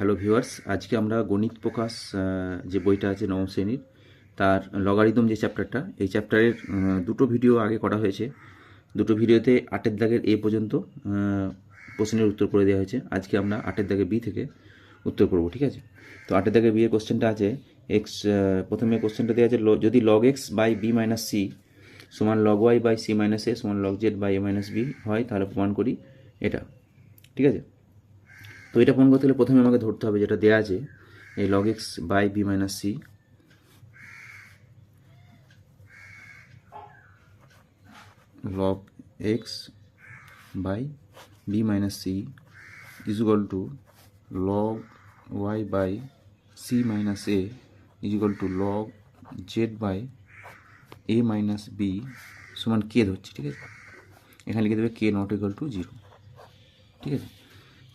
Hello viewers, আজকে আমরা গণিত প্রকাশ যে বইটা আছে নবম শ্রেণির, তার লগারিদম যে চ্যাপ্টারটা এই চ্যাপ্টারের দুটো ভিডিও আগে করা হয়েছে। দুটো ভিডিওতে আটের দাগের এ পর্যন্ত প্রশ্নের উত্তর করে দেওয়া হয়েছে। আজকে আমরা আটের দাগে বি থেকে উত্তর করব, ঠিক আছে? তো আটের দাগে বি এর কোশ্চেনটা আছে এক্স প্রথমে কোশ্চেনটা দেওয়া আছে যদি log x by b minus c সমান log y by c minus a সমান log z by a minus b হয়, তাহলে প্রমাণ করি এটা, ঠিক আছে? তো এটা প্রমাণ করতে হলে প্রথমে আমাকে ধরতে হবে যেটা দেওয়া আছে, এই log x by b minus c log x by b minus c is equal to log y by c minus a is equal to log z by a minus b সমান কে ধরছি, ঠিক আছে? এখানে লিখে দেবে k not equal to zero ঠিক আছে?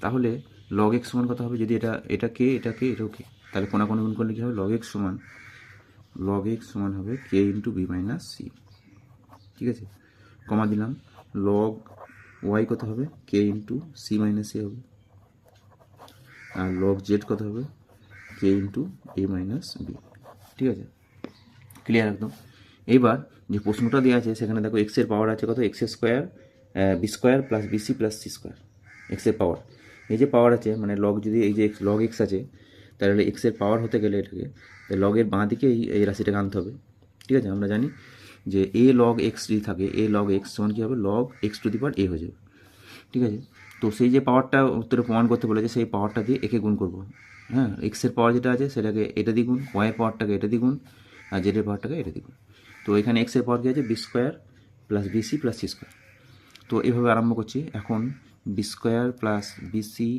তাহলে লগ এক্স সমান কত হবে? যদি এটা এটা কে এটা কে এটাও কে তাহলে কোনা কোনো গুণ করলে কী হবে? লগ এক্স সমান লগ এক্স সমান হবে k into b minus c ঠিক আছে? কমা দিলাম। লগ ওয়াই কত হবে? K into c minus a হবে। আর লগ জেড কত হবে? K into a minus b ঠিক আছে? ক্লিয়ার একদম? এইবার যে প্রশ্নটা দেওয়া আছে, সেখানে দেখো এক্সের পাওয়ার আছে কত? X square b square plus bc plus c square এক্সের পাওয়ার এই যে পাওয়ার আছে মানে লগ যদি এই যে এক্স লগ এক্স আছে, তাহলে এক্সের পাওয়ার হতে গেলে এটাকে লগের বাঁ দিকে এই এই রাশিটাকে আনতে হবে। ঠিক আছে? আমরা জানি যে এ লগ এক্স যদি থাকে এ লগ এক্স সমান কী হবে? Log x to the power a হয়ে যাবে। ঠিক আছে? তো সেই যে পাওয়ারটা উত্তরে প্রমাণ করতে বলেছে, সেই পাওয়ারটা দিয়ে একে গুণ করব। হ্যাঁ? এক্সের পাওয়ার যেটা আছে, সেটাকে এটা দ্বিগুণ ওয়াইয়ের পাওয়ারটাকে এটা দ্বিগুণ আর জেডের পাওয়ারটাকে এটা দ্বিগুণ তো এখানে এক্সের পাওয়ার কী আছে? B square plus bc plus c square তো এভাবে আরম্ভ করছি। এখন b square plus bc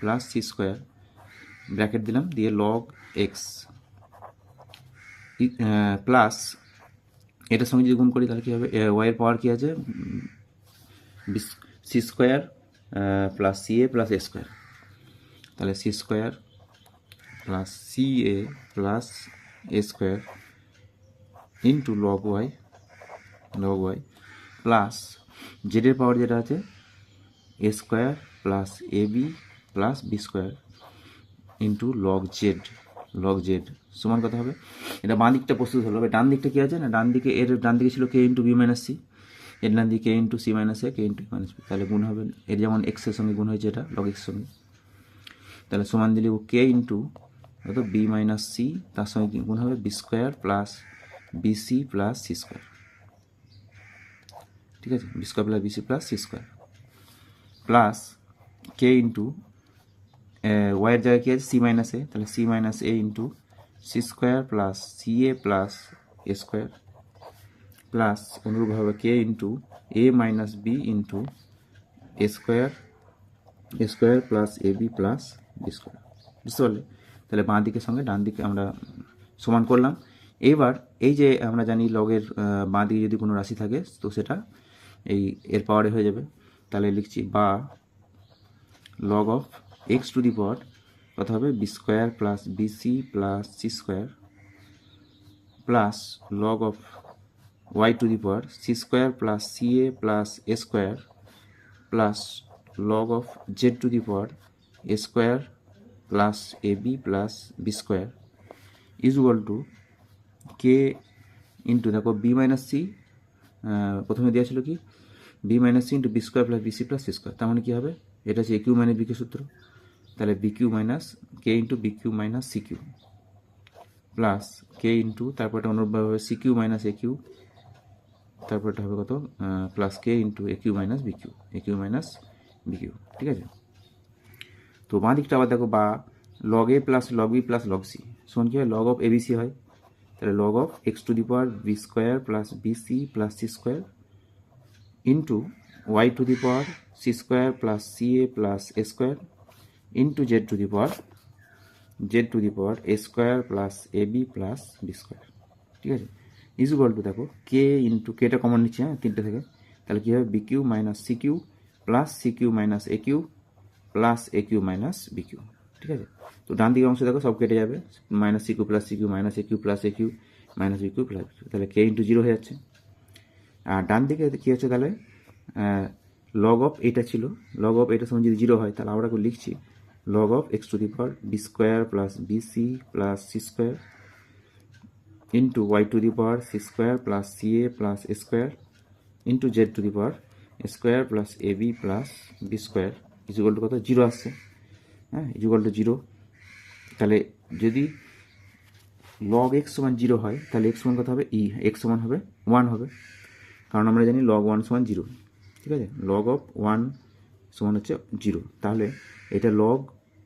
plus c square bracket দিলাম, দিয়ে লগ এক্স প্লাস এটার সঙ্গে যদি গুণ করি তাহলে কী হবে? ওয়াইয়ের পাওয়ার কী আছে? C square plus c a plus a square তাহলে c square plus c a plus a square into log y log y plus জেডের power যেটা আছে a square plus a b plus b square into log z log z. সমান কত হবে? এটা বাঁ দিকটা প্রস্তুত হলো। এবার ডান দিকটা কী আছে? না, ডান দিকে, এর ডান দিকে ছিল k into b minus c এর ডান দিকে k into c minus a k into minus b তাহলে গুণ হবে, এর যেমন এক্সের সঙ্গে গুণ হয়েছে এটা লগ এক্সের সঙ্গে। তাহলে সমান দিলে কে ইন্টু কত বি মাইনাস সি তার সঙ্গে গুণ হবে? B square plus bc plus c square ঠিক আছে? B square plus bc plus c square plus k into ওয়াইয়ের জায়গায় কী আছে সি মাইনাস এ তাহলে c minus a into c square plus c a plus a square plus অনুরূপভাবে k into a minus b into a square a square plus a b plus b square বুঝতে পারলে তাহলে বাঁ দিকের সঙ্গে ডান দিকে আমরা সমান করলাম এইবার এই যে আমরা জানি লগের বাঁ দিকে যদি কোনো রাশি থাকে তো সেটা এই এর পাওয়ারে হয়ে যাবে তাহলে লিখছি বা log of x to the power কত হবে? B square plus bc plus c square plus log of y to the power c square plus c a plus a square plus log of z to the power a square plus a b plus b square is equal to k into দেখো b minus c প্রথমে দেওয়া ছিল কি? B minus c into b square plus bc plus c square তার মানে কী হবে? এটা হচ্ছে a cube minus b cube সূত্র। তাহলে b cube minus k into b cube minus c cube plus k into তারপর এটা অনুরূপভাবে হবে c cube minus a cube তারপর এটা হবে কত? Plus k into a cube minus b cube a cube minus b cube ঠিক আছে? তো বাঁ দিকটা আবার দেখো, বা log a plus log b plus log c সমান কী হয়? Log of a b c হয়। তাহলে log of x to the power b square plus b c plus c square into y to the power c square plus c a plus a square into z to the power z to the power a square plus a b plus b square ঠিক আছে? Is equal two দেখো কে into কেটা common নিচ্ছে হ্যাঁ তিনটে থেকে। তাহলে কী হবে? B q minus c q plus c q minus a q plus a q minus b q. ঠিক আছে? তো ডান দিকে অংশ দেখো, সব কেটে যাবে। Minus c q plus c q minus a q plus a q minus b q plus তাহলে কে ইন্টু জিরো হয়ে যাচ্ছে। আর ডান দিকে কী হচ্ছে তাহলে? লগ অফ এটা ছিল। লগ অফ এটার সময় যদি জিরো হয়, তাহলে আমরা লিখছি। Log of x to the power b square plus b c plus c square into y to the power c square plus c a plus a square into z to the power square plus a b plus b square equal to কত? Zero আসছে। হ্যাঁ ইজুগাল two zero তাহলে যদি log x সমান zero হয়, তাহলে x সমান কত হবে? ই এক্স সমান হবে ওয়ান হবে। কারণ আমরা জানি লগ ওয়ান সমান জিরো ঠিক আছে? লগ অফ ওয়ান সমান হচ্ছে জিরো তাহলে এটা লগ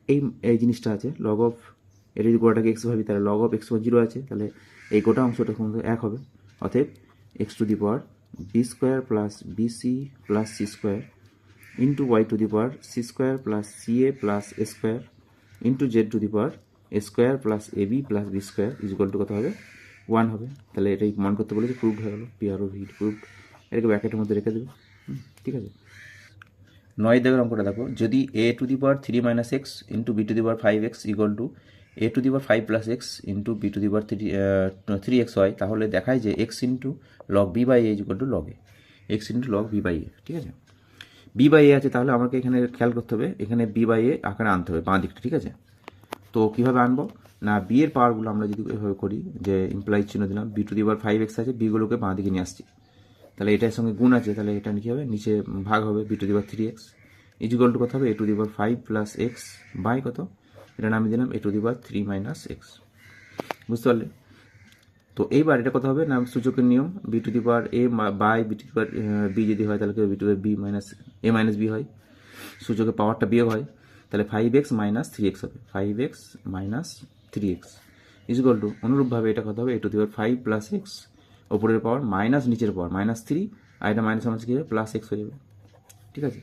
এই এই জিনিসটা আছে লগ অফ এটা যদি গোটাকে এক্স ভাবি, তাহলে লগ অফ এক্স সমান জিরো আছে। তাহলে এই গোটা অংশটা সমান এক হবে। অতএব x to the power b square plus b c plus c square into y to the power c square plus c a plus a square into z to the power a square plus a b plus b square is to কত হবে? One হবে। তাহলে এটাই মান করতে বলেছে proved হয়ে গেলো p r o v proved এটাকে ব্যাকেটের মধ্যে রেখে দেবে। ঠিক আছে? নয় দেবের অঙ্কটা দেখো। যদি a to the power three minus x into b to the power five x equal to a to the power five plus x into b to the power three three x হয়, তাহলে দেখায় যে x into log b by a equal to log a x into log b by a ঠিক আছে? B by এ আছে, তাহলে আমাকে এখানে খেয়াল করতে হবে। এখানে বি বাই এ আকারে আনতে হবে, বাঁ দিকটা, ঠিক আছে? তো কীভাবে আনব? না বি এর পাওয়ারগুলো আমরা যদি এভাবে করি, যে ইমপ্লাই চিহ্ন দিলাম b to the power five x আছে বিগুলোকে বাঁ দিকে নিয়ে আসছি। তাহলে এটার সঙ্গে গুণ আছে, তাহলে এটা কী হবে, নিচে ভাগ হবে b to the power three x equal to কত হবে? A to the power five plus x by কত? এটা নামে দিলাম a to the power three minus x বুঝতে পারলে? তো এইবার এটা কত হবে? না সূচকের নিয়ম b to the power a by b to the power b যদি হয়, তাহলে b to b minus a minus b হয়। সূচকের পাওয়ারটা বিয়োগ হয়, তাহলে five x minus three x হবে। Five x minus three x equal to অনুরূপভাবে এটা কত হবে? A to the power five plus x ওপরের পাওয়ার মাইনাস নিচের পাওয়ার মাইনাস থ্রি আর এটা মাইনাস মাইনাস কী হবে? প্লাস এক্স হয়ে যাবে। ঠিক আছে?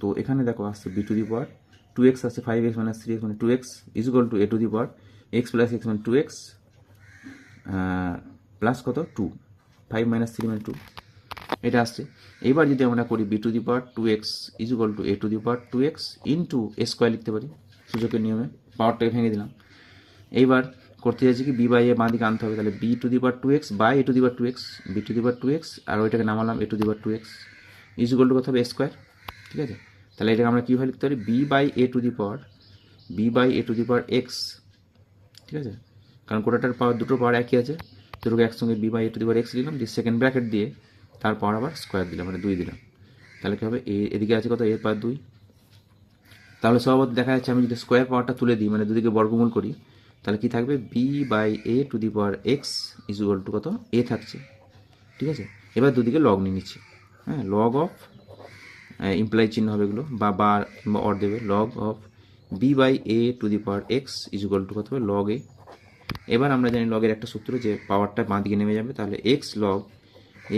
তো এখানে দেখো আসছে b to the power two x আসছে five x minus three x মানে two x equal to a to the power x plus x মানে টু এক্স প্লাস কত? টু ফাইভ মাইনাস থ্রি মানে টু এটা আসছে। এবার যদি আমরা করি b to the power two x equal to a to the power two x into a square লিখতে পারি। সূচকের নিয়মে পাওয়ারটাকে ভেঙে দিলাম। এইবার করতে চাইছি কি? বি বাই এ বাঁ দিকে আনতে হবে। তাহলে b to the power two x by a to the power two x b to the power two x আর ওইটাকে নামালাম a to the power two x equal to কত হবে? স্কোয়ার ঠিক আছে? তাহলে এটাকে আমরা কীভাবে লিখতে পারি? B by a to the power b by a to the power x ঠিক আছে? কারণ কোটাটার পাওয়ার দুটো পাওয়ার একই আছে। দুটোকে একসঙ্গে b by a to the power x দিলাম দিয়ে সেকেন্ড ব্র্যাকেট দিয়ে তার পাওয়ার আবার স্কোয়ার দিলাম মানে দুই দিলাম। তাহলে কী হবে? এ এদিকে আছে কত? এর পাওয়ার দুই। তাহলে স্বভাবত দেখা যাচ্ছে আমি যদি স্কোয়ার পাওয়ারটা তুলে দিই মানে দুদিকে বর্গমূল করি তাহলে কি থাকবে? B by a to the power x is equal to কত? এ থাকছে। ঠিক আছে? এবার দুদিকে লগ নিয়ে নিচ্ছি। হ্যাঁ লগ অফ ইমপ্লাই চিহ্ন হবে এগুলো। বা বা, কিংবা অর দেবে। Log of b by a to the power x is equal to কত হবে? লগ এ এবার আমরা জানি লগের একটা সূত্র যে পাওয়ারটা বাঁ দিকে নেমে যাবে, তাহলে x log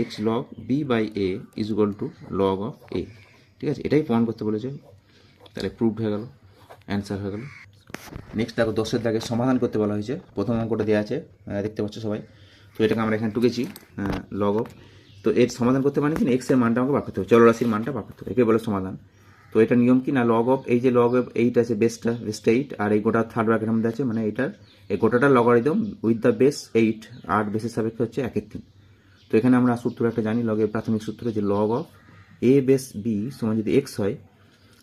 x log b by a is equal to log of a ঠিক আছে? এটাই প্রমাণ করতে বলেছে। তাহলে প্রুভড হয়ে গেল। অ্যান্সার হয়ে গেল। নেক্সট দেখো, দশের দাগে সমাধান করতে বলা হয়েছে। প্রথম অঙ্কটা দেওয়া আছে দেখতে পাচ্ছ সবাই। তো এটাকে আমরা এখানে টুকেছি লগ অফ তো এর সমাধান করতে মানে কি এক্সের মানটা আমাকে বার করতে হবে, চলরাশির মানটা বার করতে হবে, একে বলে সমাধান। তো এটা নিয়ম কি না লগ অফ এই যে লগ অফ এইট আছে বেসটা বেসটা এইট আর এই গোটা থার্ড ব্র্যাকেটের মধ্যে আছে মানে এটার, এই গোটাটার logarithm with the base eight আর বেসের সাপেক্ষে হচ্ছে একের তিন। তো এখানে আমরা সূত্র একটা জানি লগের প্রাথমিক সূত্র যে log of a base b সমান যদি এক্স হয়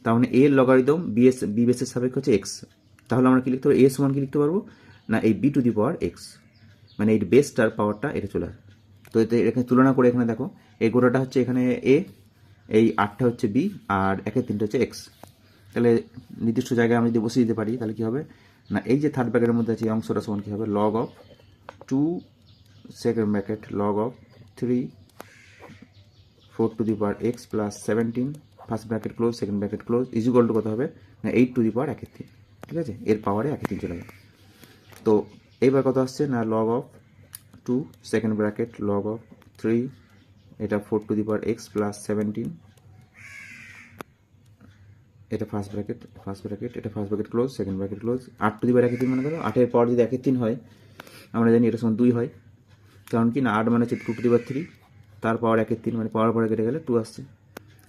তাহলে এর লগারিদম বি এস বি বেসের সাপেক্ষে হচ্ছে এক্স তাহলে আমরা কি লিখতে পারব? এ সমান কি লিখতে পারব? না, এই b to the power x মানে এই বেসটার পাওয়ারটা এটা চলে আসবে। তো এতে এখানে তুলনা করে এখানে দেখো, এই গোটাটা হচ্ছে এখানে এ এই আটটা হচ্ছে বি আর একের তিনটা হচ্ছে এক্স তাহলে নির্দিষ্ট জায়গায় আমি যদি বসিয়ে দিতে পারি, তাহলে কী হবে? না, এই যে থার্ড ব্র্যাকেটের মধ্যে আছে এই অংশটা সমান কী হবে? Log of two second bracket log of three four to the power x plus seventeen first bracket close second bracket close is equal to কত হবে? না এইট টু দি পাওয়ার একের তিন। ঠিক আছে? এর পাওয়ারে একের তিন চলে যাবে তো এইবার কত আসছে? না log of two second bracket log of three এটা four to the power x plus seventeen এটা ফার্স্ট ব্র্যাকেট ফার্স্ট ব্র্যাকেট এটা first bracket close second bracket close আট টু দি পাওয়ার একের তিন মানে কত আটের পর যদি একের তিন হয়, আমরা জানি এটা সমান দুই হয়। কারণ কি না, আট মানে হচ্ছে two to the power three তার পাওয়ার একের তিন মানে পাওয়ার পরে কেটে গেলে টু আসছে।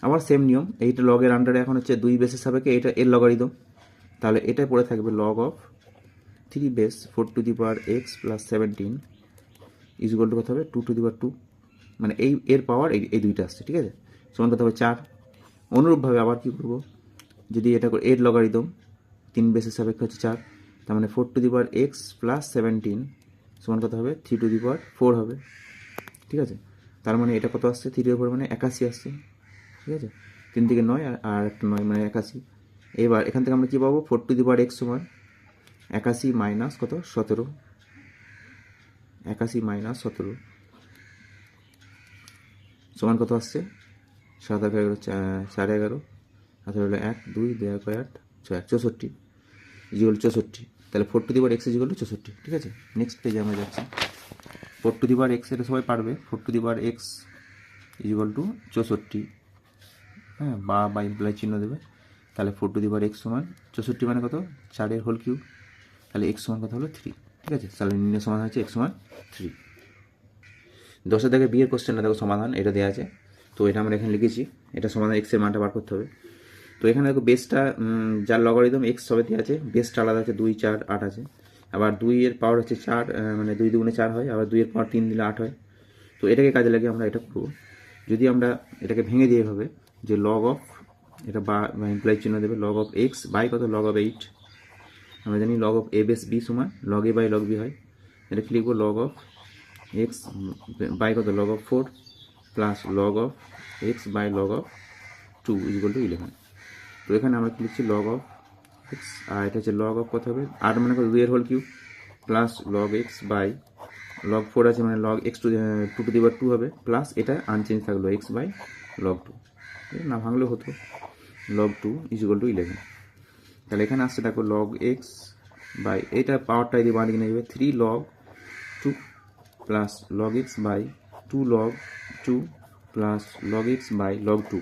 আবার সেম নিয়ম, এইটা লগের আন্ডারে এখন হচ্ছে দুই বেসের সাপেক্ষে এটা এর লগারিদম তাহলে এটা পড়ে থাকবে log of three base four to the power x plus seventeen is equal to কত হবে? Two to the power two মানে এই, এর পাওয়ার এই এই দুইটা আসছে, ঠিক আছে? সমান কত হবে? চার। অনুরূপভাবে আবার কী করব? যদি এটা করে, এর লগারিদম তিন বেসের সাপেক্ষে হচ্ছে চার, তার মানে four to the power x plus seventeen সমান কত হবে? Three to the power four হবে, ঠিক আছে? তার মানে এটা কত আসছে? থ্রি টু পাওয়ার মানে একাশি আসছে, ঠিক আছে? তিন থেকে নয় আর একটা নয় মানে একাশি। এবার এখান থেকে আমরা কী পাবো? Four to the power x সমান একাশি মাইনাস কত? সতেরো। একাশি মাইনাস সতেরো। সমান কত আসছে? সাত এগারো চার এগারো। হাতে হলো এক, দুই দুই এক আট, ছয় এক চৌষট্টি। ইজিগল চৌষট্টি। তাহলে four to the power x equal চৌষট্টি, ঠিক আছে? নেক্সট পেজে আমরা যাচ্ছি। ফোর টু দিবার এক্স এটা সবাই পারবে। Four to the power x equal to চৌষট্টি। হ্যাঁ বা বা ইমপ্লাই চিহ্ন দেবে। তাহলে ফোর টু দিবার এক্স সমান চৌষট্টি মানে কত? চারের হোল কিউব তাহলে এক্স সমান কত হলো? থ্রি ঠিক আছে? তাহলে নির্ণয় সমাধান হচ্ছে এক্স সমান থ্রি দশের থেকে বিয়ের কোশ্চেনটা দেখো সমাধান, এটা দেওয়া আছে। তো এটা আমরা এখানে লিখেছি, এটা সমাধান এক্সের মানটা বার করতে হবে। তো এখানে দেখো বেসটা যার লগারিদম এক্স সবে দেওয়া আছে বেসটা আলাদা আছে, দুই, চার, আট আছে। আবার দুইয়ের পাওয়ার হচ্ছে চার মানে দুই দুগুণে চার হয়, আবার দুইয়ের পাওয়ার তিন দিলে আট হয়। তো এটাকে কাজে লাগিয়ে আমরা এটা করব। যদি আমরা এটাকে ভেঙে দিয়ে হবে যে লগ অফ এটা বা ইমপ্লাই চিহ্ন দেবে লগ অফ এক্স বাই কত? লগ অফ এইট আমরা জানি log of a base b সমান log a by log b হয়। এটা কি লিখব? লগ অফ এক্স বাই কত? Log of four plus log of x by log of two equal to eleven তো এখানে আমরা কি লিখছি? লগ অফ এক্স আর এটা হচ্ছে লগ অফ কত হবে? আট মানে কত? দুইয়ের whole cube plus log x by log four আছে মানে log x to two to the power two হবে। প্লাস এটা আনচেঞ্জ থাকল এক্স বাই লগ টু না ভাঙলেও হতো। Log two equal to eleven তাহলে এখানে আসছে দেখো লগ এক্স বাই এটা পাওয়ারটা যদি বাঁ দিকে নিয়ে যাবে three log two plus log x by two log two plus log x by log two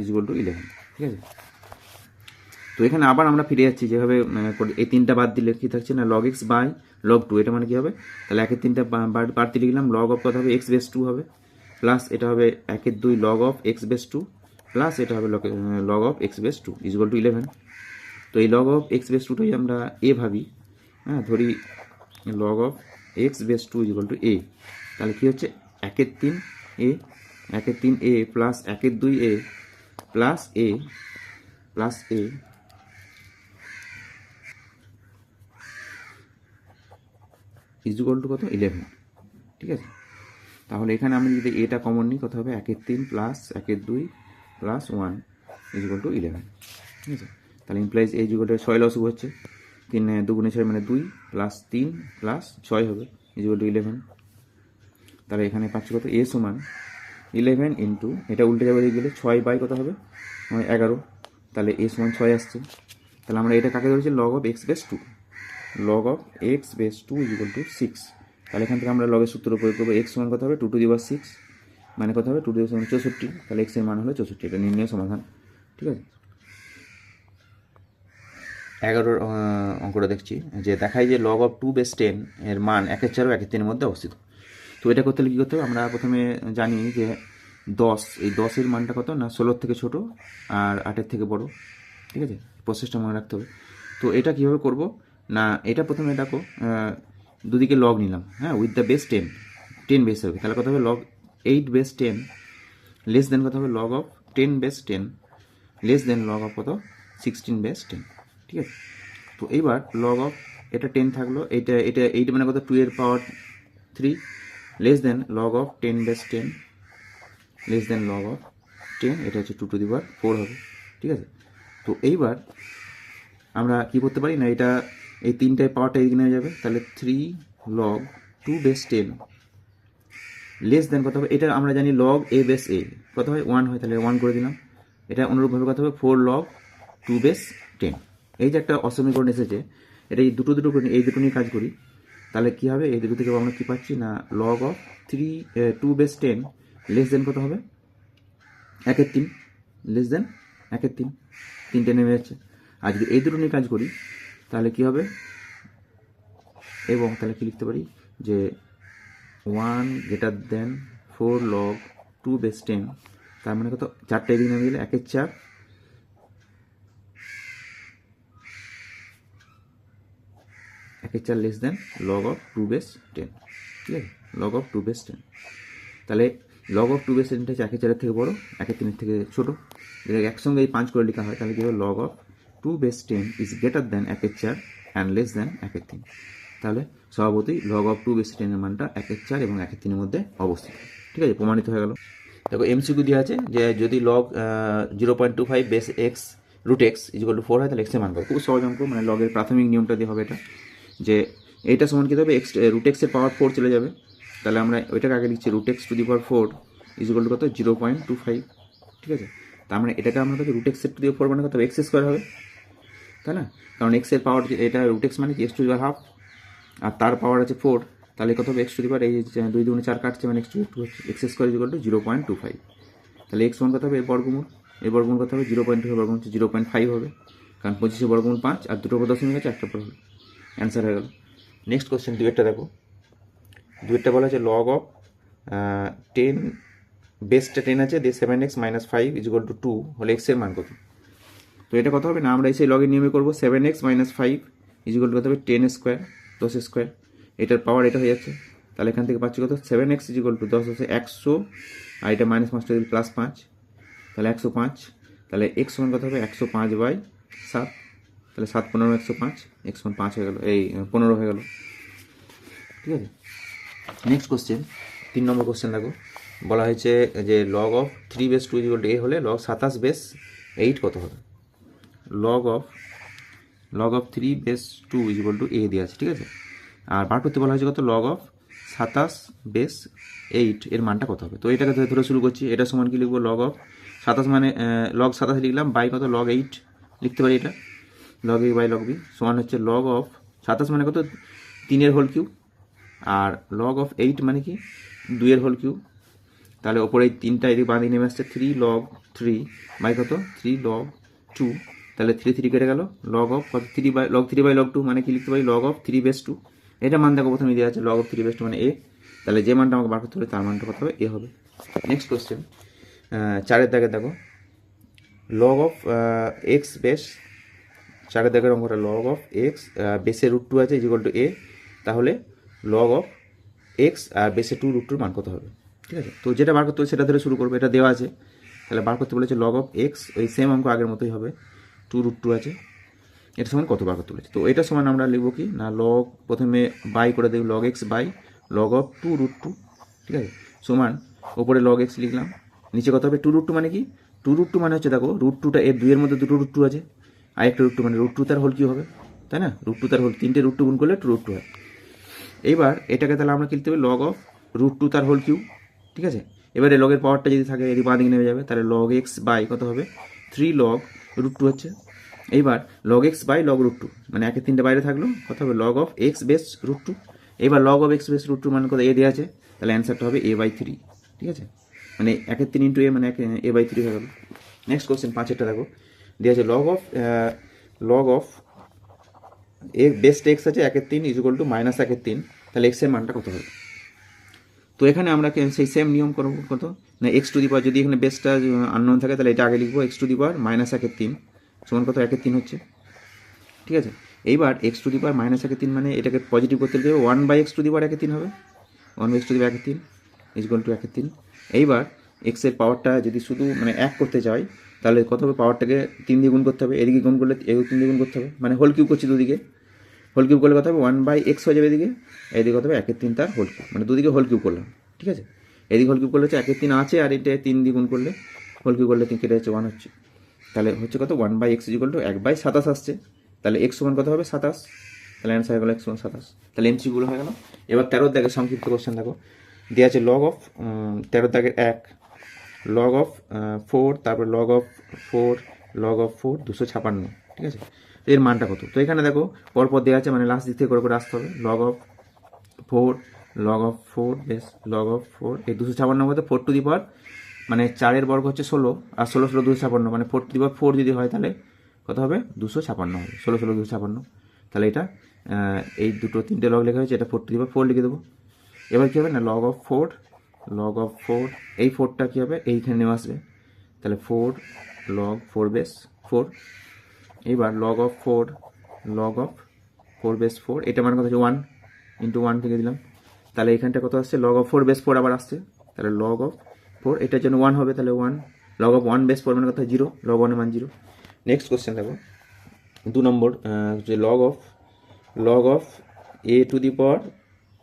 equal to eleven ঠিক আছে? তো এখানে আবার আমরা ফিরে যাচ্ছি, যেভাবে এই তিনটা বাদ দিলে কি থাকছে না log x by log two এটা মানে কি হবে? তাহলে একের তিনটা বাদ দিয়ে লিখলাম লগ অফ কত হবে? এক্স বেস টু হবে প্লাস এটা হবে একের দুই log of x base two plus এটা হবে log of x base two equal to eleven তো এই লগ অফ এক্স বেস টুটাই আমরা এ ভাবি হ্যাঁ ধরি log of x base two equal to a তাহলে কী হচ্ছে? একের তিন এ একের তিন এ প্লাস একের দুই a plus a plus a equal to কত? ইলেভেন ঠিক আছে? তাহলে এখানে আমি যদি এটা কমন নিই, কত হবে? একের তিন প্লাস একের দুই plus one equal to eleven ঠিক আছে? তাহলে ইমপ্লাইজ এই টু ছয় লসব হচ্ছে। তিন দুগুণে ছয় মানে দুই প্লাস তিন প্লাস ছয় হবে ইজিক্যাল টু ইলেভেন তাহলে এখানে পাচ্ছি কত? এ সমান ইলেভেন ইন্টু এটা উল্টে যাবে গেলে, ছয় বাই কত হবে? মানে এগারো। তাহলে এ সমান ছয় আসছে। তাহলে আমরা এটা কাকে ধরেছি? Log of x base two log of x base two equal to six তাহলে এখান থেকে আমরা লগের সূত্র প্রয়োগ করব এক্স সমান কত হবে? টু টু দিবার সিক্স মানে কত হবে? টু টু সমান চৌষট্টি। তাহলে এক্সের মান হলো চৌষট্টি। এটা নির্ণয় সমাধান। ঠিক আছে? এগারোর অঙ্কটা দেখছি। যে দেখায় যে log of two base ten এর মান একের চার ও একের তিনের মধ্যে অবস্থিত। তো এটা করতে হলে কী করতে হবে? আমরা প্রথমে জানি যে দশ, এই দশের মানটা কত না? ষোলোর থেকে ছোট আর আটের থেকে বড়। ঠিক আছে? প্রসেসটা মনে রাখতে হবে। তো এটা কীভাবে করব? না, এটা প্রথমে দেখো দুদিকে লগ নিলাম। হ্যাঁ with the base ten ten base হবে। তাহলে কত হবে? Log eight base ten less than কত হবে? Log of ten base ten less than log of কত? সিক্সটিন বেস টেন ঠিক আছে? তো এইবার লগ অফ এটা টেন থাকল, এটা এটা এইট মানে কত? টু এর power three less than log of ten base ten less than log of ten এটা হচ্ছে two to the power four হবে, ঠিক আছে? তো এইবার আমরা কি করতে পারি? না, এটা এই তিনটায় পাওয়ারটা এদিকে নিয়ে যাবে, তাহলে three log two base ten less than কত হবে? এটা আমরা জানি লগ এ বেস এ কত হয়? ওয়ান হয়, তাহলে ওয়ান করে দিলাম। এটা অনুরূপভাবে কত হবে? Four log two base ten এই যে একটা অসমীকরণ এসেছে, এটা এই দুটো দুটো এই দুটো নিয়ে কাজ করি, তাহলে কি হবে? এই দুটো থেকে আমরা কি পাচ্ছি না? Log of three two base ten less than কত হবে? একের তিন। লেস দেন একের তিন। তিনটে নেমে যাচ্ছে আর যদি এই দুটো নিয়ে কাজ করি, তাহলে কি হবে? এবং তাহলে কি লিখতে পারি? যে one greater than four log two base ten তার মানে কত? চারটে এদিকে নেমে গেলে একের চার। একের চার less than log of two base ten ঠিক আছে? Log of two base ten তাহলে লগ অফ টু বেস টেনটা হচ্ছে একের চারের থেকে বড়, একের তিনের থেকে ছোট। এটাকে একসঙ্গে এই পাঁচ করে লেখা হয়, তাহলে কি হবে? Log of two base ten is greater than একের চার অ্যান্ড লেস দ্যান একের তিন। তাহলে স্বভাবতই লগ অফ টু বেস টেনের মানটা একের চার এবং একের তিনের মধ্যে অবস্থিত। ঠিক আছে, প্রমাণিত হয়ে গেল। দেখো এমসিকিউ দেওয়া আছে যে যদি log zero point two five base X root X equal to four হয়, তাহলে এক্সের মান কত? খুব সহজ অঙ্ক মানে লগের প্রাথমিক নিয়মটা দিয়ে হবে এটা। যে এইটা সমান কী হবে? এক্স রুট এক্সের পাওয়ার ফোর চলে যাবে। তাহলে আমরা ওইটাকে আগে লিখছি root X to the power four equal to কত? জিরো পয়েন্ট টু ফাইভ ঠিক আছে? তার মানে এটাকে আমরা কত রুট এক্সের টু দি ফোর মানে কত এক্স স্কোয়ার হবে। তাই না? কারণ এক্সের পাওয়ার এটা রুট এক্স মানে কি? এক্স টু হাফ আর তার পাওয়ার আছে ফোর তাহলে কত হবে? এক্স টু দি পাওয়ার এই দুই দুগুণে চার কাটছে মানে X two two X square equal to zero point two five তাহলে এক্স ওয়ান কত হবে? এর বর্গমূল। এর বর্গমূল কত হবে? জিরো পয়েন্ট টু বর্গমূল জিরো পয়েন্ট ফাইভ হবে। কারণ পঁচিশে বর্গমূল পাঁচ, আর দুটো উপর দশমিক আছে, একটা পর অ্যান্সার হয়ে গেল। নেক্সট কোশ্চেন দুয়েরটা দেখো। দুয়েরটা বলা আছে লগ অফ টেন বেসটা টেন আছে, দিয়ে seven X minus five equal to two হলে এক্সের মান কত? তো এটা কত হবে? না, আমরা এসে লগের নিয়মে করব seven X minus five equal to কত হবে? টেন স্কোয়ার দশ স্কোয়ার। এটার পাওয়ার এটা হয়ে যাচ্ছে। তাহলে এখান থেকে পাচ্ছি কত? সেভেন এক্স ইজিকাল টু দশ হচ্ছে একশো, আর এটা মাইনাস পাঁচটা যদি প্লাস পাঁচ, তাহলে একশো পাঁচ। তাহলে এক্স সমান কত হবে? একশো পাঁচ বাই সাত। তাহলে সাত পনেরো, একশো পাঁচ। এক্স সমান পাঁচ হয়ে গেল, এই, পনেরো হয়ে গেল। ঠিক আছে? নেক্সট কোশ্চেন তিন নম্বর কোশ্চেন দেখো। বলা হয়েছে যে log of three base two equal to A হলে লগ সাতাশ বেস এইট কত হবে? Log of log of three base two equal to A দেওয়া আছে, ঠিক আছে? আর বার করতে বলা হয়েছে কত? লগ অফ সাতাশ বেস এইট এর মানটা কত হবে? তো এটাকে ধরে ধরে শুরু করছি। এটা সমান কি লিখব? লগ অফ সাতাশ মানে লগ সাতাশ লিখলাম বাই কত? লগ এইট লিখতে পারি এটা। Log A by log B সমান হচ্ছে লগ অফ সাতাশ মানে কত? তিনের হোল কিউ আর লগ অফ এইট মানে কি? দুইয়ের হোল কিউ তাহলে ওপরে এই তিনটা এদিকে বাঁ দিকে নেমে আসছে। থ্রি লগ থ্রি বাই কত? থ্রি লগ টু তাহলে থ্রি থ্রি কেটে গেল। লগ অফ কত? Three by log three by log two মানে কি লিখতে পারি? Log of three base two এটা মান দেখো প্রথমে দেওয়া আছে log of three base two মানে এ তাহলে যে মানটা আমাকে বার করতে হবে, তার মানটা কত হবে? এ হবে। নেক্সট কোয়েশ্চেন চারের দাগে দেখো। লগ অফ এক্স বেস চারের দাগের অঙ্কটা লগ অফ এক্স বেসে রুট টু আছে ইজিকল টু এ তাহলে লগ অফ এক্স আর বেসে টু রুট টুর মান কত হবে? ঠিক আছে? তো যেটা বার করতে হবে, সেটা ধরে শুরু করব, এটা দেওয়া আছে। তাহলে বার করতে বলেছে লগ অফ এক্স ওই সেম অঙ্ক আগের মতোই হবে। টু রুট টু আছে এটা সমান কত বার করতে তো এটা সমান আমরা লিখব কি না লগ প্রথমে বাই করে দেব log X by log of two root two ঠিক আছে সমান ওপরে লগ এক্স লিখলাম নিচে কত হবে টু রুট টু মানে কি টু রুট টু মানে হচ্ছে দেখো রুট টুটা এর দুইয়ের মধ্যে দুটো রুট টু আছে আর একটা রুট টু মানে রুট টু তার হোল কি হবে তাই না রুট টু তার হোল তিনটে রুট টু গুণ করলে টু রুট টু হয় এইবার এটাকে তাহলে আমরা লিখতে হবে লগ অফ রুট টু তার হোল কিউ ঠিক আছে এবারে লগের পাওয়ারটা যদি থাকে এদিকে বাঁ নেমে যাবে তাহলে লগ এক্স বাই কত হবে থ্রি লগ রুট টু হচ্ছে। এইবার log X by log root two মানে একের তিনটে বাইরে থাকল কত হবে log of X base root two এবার log of X base root two মানে কত? এ দেওয়া আছে, তাহলে অ্যান্সারটা হবে এ বাই থ্রি ঠিক আছে? মানে একের তিন ইন্টু এ মানে এ বাই থ্রি হয়ে গেল। নেক্সট কোশ্চেন পাঁচেরটা দেখো। দেওয়া আছে log of log of A base X আছে একের তিন ইজুকাল টু মাইনাস একের তিন, তাহলে এক্সের মানটা কত হবে? তো এখানে আমরা সেই সেম নিয়ম করব কত? না এক্স টু দি পাওয়ার যদি এখানে বেসটা আননোন থাকে, তাহলে এটা আগে লিখব X to the power minus একের তিন। সমান কত? একের তিন হচ্ছে। ঠিক আছে? এইবার X to the power minus একের তিন মানে এটাকে পজিটিভ করতে গেলে one by X to the power একের তিন হবে। One by X to the power একের তিন ইজুকাল টু একের তিন। এইবার এক্সের পাওয়ারটা যদি শুধু মানে এক করতে চাই, তাহলে কত হবে? পাওয়ারটাকে তিন দিয়ে গুণ করতে হবে। এদিকে গুণ করলে এদিকে তিন দিয়ে গুণ করতে হবে। মানে হোল কিউব করছি দুদিকে। হোল কিউব করলে কত হবে? ওয়ান বাই এক্স হয়ে যাবে এদিকে। এদিকে কত হবে? একের তিন তার হোল কিউব মানে দুদিকে হোল কিউব করলাম। ঠিক আছে? এদিকে হোল কিউব করলে হচ্ছে একের তিন আছে আর এটা তিন দিয়ে গুণ করলে হোল কিউব করলে তিন কেটে যাচ্ছে ওয়ান হচ্ছে। তাহলে হচ্ছে কত? One by X equal to এক বাই সাতাশ আসছে। তাহলে এক্স সমান কত হবে? সাতাশ। তাহলে অ্যান্সার হয়ে গেলো এক্স সমান সাতাশ। তাহলে এমসিগুলো হয়ে গেল। এবার তেরোর দাগের সংক্ষিপ্ত কোশ্চেন দেখো। দেওয়া আছে লগ অফ তেরোর দাগের এক লগ অফ ফোর তারপর log of four log of four দুশো ছাপান্ন। ঠিক আছে? এর মানটা কত? তো এখানে দেখো, পরপর দেওয়া আছে মানে লাস্ট দিক থেকে করে করে আসতে হবে। Log of four log of four base log of four এই দুশো ছাপান্ন মধ্যে ফোর টু দি পাওয়ার মানে চারের বর্গ হচ্ছে ষোলো, আর ষোলো ষোলো, দুশো ছাপান্ন মানে four to the power four যদি হয় তাহলে কত হবে? দুশো ছাপান্ন হবে। ষোলো ষোলো, দুশো ছাপান্ন। তাহলে এটা এই দুটো তিনটে লগ লেখা হয়েছে, এটা four to the power four লিখে দেবো। এবার কী হবে না? Log of four log of four এই ফোরটা কী হবে? এইখানে নেমে আসবে। তাহলে four log four base four এইবার log of four log of four base four এটা মানে কত হচ্ছে ওয়ান ইন্টু ওয়ান থেকে দিলাম। তাহলে এখানটা কত আসছে? Log of four base four আবার আসছে। তাহলে লগ অফ ফোর এটার জন্য ওয়ান হবে, তাহলে one log of one base four মানে কত জিরো লগ ওয়ানের মান জিরো নেক্সট কোশ্চেন দেখো। দু নম্বর যে log of log of A to the power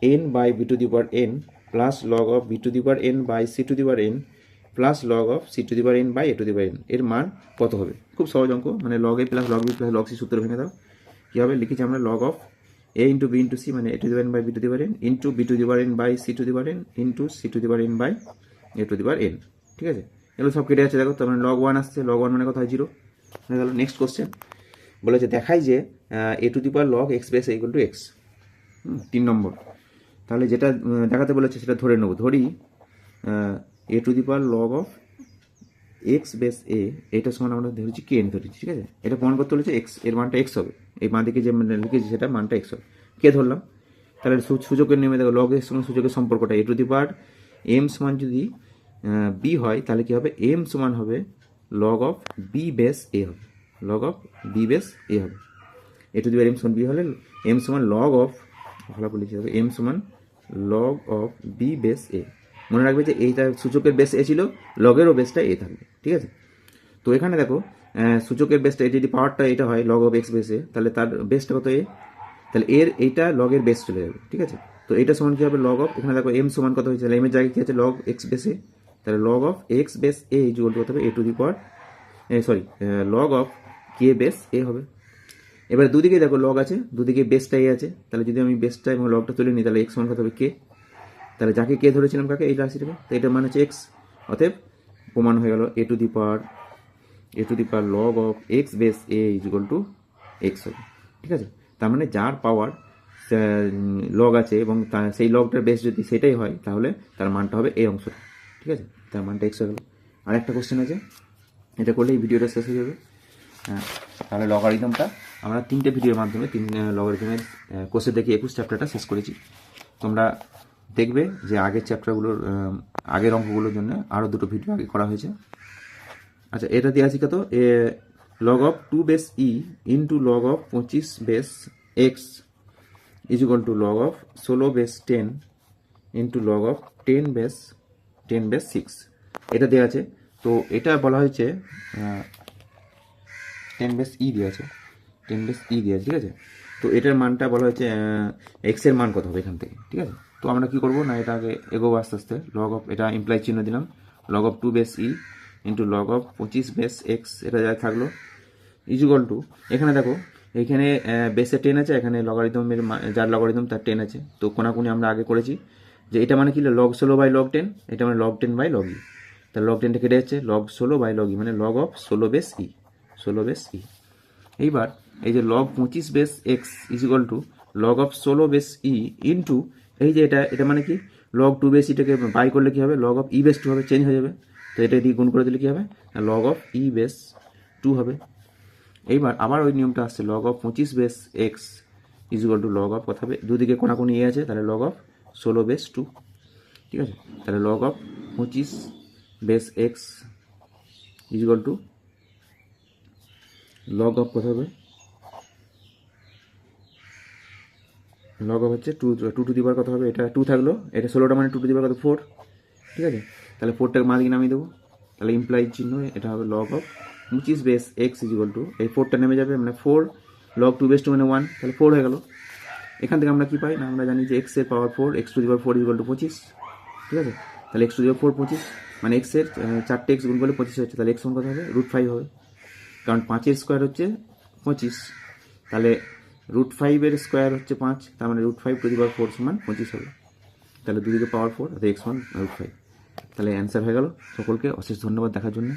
N by B to the power N plus log of B to the power N by C to the power N plus log of C to the power N by A to the power N এর মান কত হবে? খুব সহজ অঙ্ক মানে log A plus log B plus log C সূত্র ভেঙে দাও। কী হবে? লিখেছি আমরা log of A into B into C মানে A to the power N by B to the power N into B to the power N by C to the power N into C to the power N by A to the power N ঠিক আছে? এগুলো সব কেটে যাচ্ছে, দেখো, তার মানে log one আসছে লগ ওয়ান মানে কথা হয় জিরো হয়ে গেল নেক্সট কোশ্চেন বলেছে, দেখাই যে A to the power log X base equal to X তিন নম্বর। তাহলে যেটা দেখাতে বলেছে, সেটা ধরে নেব। ধরি A to the power log of X base A এটা সমান আমরা ধরেছি কে এন ধরেছি ঠিক আছে? এটা প্রমাণ করতে বলেছে এক্সের মানটা এক্স হবে। এই বাঁ যে মানে লিখেছি সেটা মানটা এক্স হবে। কে ধরলাম। তাহলে সূচকের নিয়মে দেখো লগ এর সঙ্গে সূচকের সম্পর্কটা। এ টু দি পাওয়ার এম সমান যদি বি হয়, তাহলে কি হবে? এম সমান হবে log of B base A হবে। Log of B base A হবে। A to the power M সমান বি হলে এম সমান লগ অফ ভালো হবে এম সমান log of B base A মনে রাখবে যে এইটা সূচকের বেস এ ছিল লগেরও বেসটা এ থাকবে, ঠিক আছে? তো এখানে দেখো সূচকের বেসটা যদি পাওয়ারটা এটা হয় লগ অফ এক্স বেসে তাহলে তার বেসটা কত এ? তাহলে এর, এইটা লগের বেস চলে যাবে, ঠিক আছে? তো এটা সমান কি হবে? লগ অফ এখানে দেখো এম সমান কত হয়েছে? এম এর জায়গায় কি আছে? লগ এক্স বেসে তাহলে log of X base A equal to হবে? A to the power sorry log of K base A হবে। এবার দুদিকে দেখো লগ আছে, দুদিকে বেসটাই আছে। তাহলে যদি আমি বেসটা এবং লগটা তুলে নিই, তাহলে এক্স সমান কত হবে? কে তাহলে যাকে কে ধরেছিলাম কাকে? এই রাশিটাকে। তো এটা মানে হচ্ছে এক্স অতএব প্রমাণ হয়ে গেল A to the power A to the power log of X base A is equal to X হবে। ঠিক আছে? তার মানে যার পাওয়ার লগ আছে এবং সেই লগটার বেস যদি সেটাই হয়, তাহলে তার মানটা হবে এই অংশটা। ঠিক আছে? তার মানটা এক্স হয়ে গেল। আর একটা কোশ্চেন আছে। এটা করলে এই ভিডিওটা শেষ হয়ে যাবে। হ্যাঁ তাহলে লগারিদমটা আমরা তিনটে ভিডিওর মাধ্যমে, তিন লগারিদমের কোর্সে দেখে একুশ চ্যাপ্টারটা শেষ করেছি। তোমরা দেখবে যে আগের চ্যাপ্টারগুলোর আগের অঙ্কগুলোর জন্য আরও দুটো ভিডিও আগে করা হয়েছে। আচ্ছা এটা দিয়ে আছে কত? A log of two base E into log of পঁচিশ base X is equal to log of ষোলো base ten into log of ten base ten base six এটা দেওয়া আছে। তো এটা বলা হয়েছে টেন বেস ই দেওয়া আছে। টেন বেস ই দেওয়া আছে, ঠিক আছে? তো এটার মানটা বলা হয়েছে এক্সের মান কত হবে এখান থেকে, ঠিক আছে? তো আমরা কি করব? না, এটা আগে এগোবো আস্তে আস্তে। লগ অফ এটা ইমপ্লাই চিহ্ন দিলাম। Log of two base E into log of পঁচিশ বেস এক্স এটা যা থাকল। ইজুগল টু এখানে দেখো, এখানে বেসে টেন আছে, এখানে লগারিদমের যার লগারিদম তার টেন আছে। তো কোনাকুনি আমরা আগে করেছি যে এটা মানে কি লগ ষোলো বাই লগ টেন এটা মানে log ten by log E তাহলে লগ টেনটা কেটে যাচ্ছে লগ ষোলো বাই লগ ই মানে লগ অফ ষোলো বেস ই ষোলো বেস ই এইবার, এই যে লগ পঁচিশ base X equal to log of ষোলো বেস ই ইন্টু এই যে এটা এটা মানে কি? লগ টু বেস ইটাকে বাই করলে কি হবে? Log of E base two হবে চেঞ্জ হয়ে যাবে। তো এটা দিয়ে গুণ করে দিলে কি হবে? Log of E base two হবে। এইবার আবার ওই নিয়মটা আসছে লগ অফ পঁচিশ base X is equal to log of কথা হবে, দুদিকে কোনাকুনি এ আছে, তাহলে লগ অফ ষোলো বেস টু ঠিক আছে? তাহলে লগ অফ পঁচিশ base X is equal to log of কথা হবে লগ অফ হচ্ছে টু টু টু দিবার কত হবে? এটা টু থাকল। এটা ষোলোটা মানে টু টু দিবার কত? ফোর ঠিক আছে? তাহলে ফোরটাকে মাঝে নামিয়ে দেবো। তাহলে ইমপ্লাই চিহ্ন, এটা হবে লগ অফ পঁচিশ বেস এক্স ইজিক্যাল টু এই ফোরটা নেমে যাবে মানে four log two base two মানে ওয়ান তাহলে ফোর হয়ে গেল। এখান থেকে আমরা কী পাই? না, আমরা জানি যে এক্সের পাওয়ার ফোর এক্স টু দিবার ফোর ইজিক্যাল টু পঁচিশ। ঠিক আছে? তাহলে এক্স টু দিবার ফোর পঁচিশ। মানে এক্সের চারটে এক্স গুণ করলে পঁচিশ হচ্ছে। তাহলে এক্স সমান কত হবে? রুট ফাইভ হবে। কারণ পাঁচের স্কোয়ার হচ্ছে পঁচিশ। তাহলে রুট ফাইভের স্কোয়ার হচ্ছে পাঁচ, তার মানে রুট ফাইভ পাওয়ার ফোর সমান পঁচিশ হলো তাহলে দুদিকে পাওয়ার ফোর অর্থাৎ এক্স ওয়ান রুট ফাইভ তাহলে অ্যান্সার হয়ে গেল। সকলকে অশেষ ধন্যবাদ দেখার জন্য।